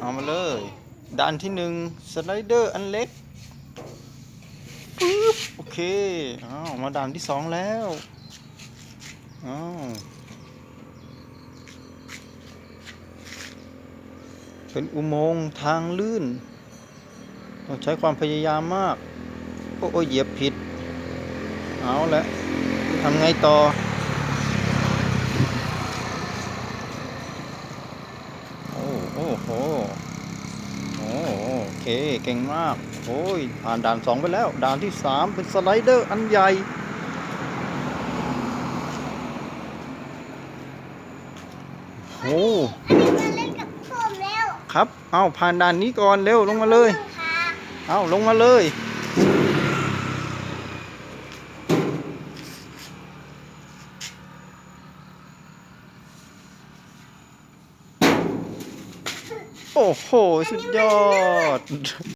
เอามาเลยด่านที่หนึ่งสไลเดอร์อันเล็กปึ๊บโอเคอ้าวมาด่านที่สองแล้วอ้าวเป็นอุโมงค์ทางลื่น ต้องใช้ความพยายามมาก โอ้โอเหยียบผิด เอาละทำไงต่อ โอ้โอ้โหโอ้โอเค เก่งมาก โอ้ย ผ่านด่านสองไปแล้ว ด่านที่สามเป็นสไลเดอร์อันใหญ่ โอ้อันนี้มาเล่นกับผมแล้ว ครับ เอาผ่านด่านนี้ก่อนเร็วลงมาเลยค่ะเอาลงมาเลย โอ้โห สุดยอด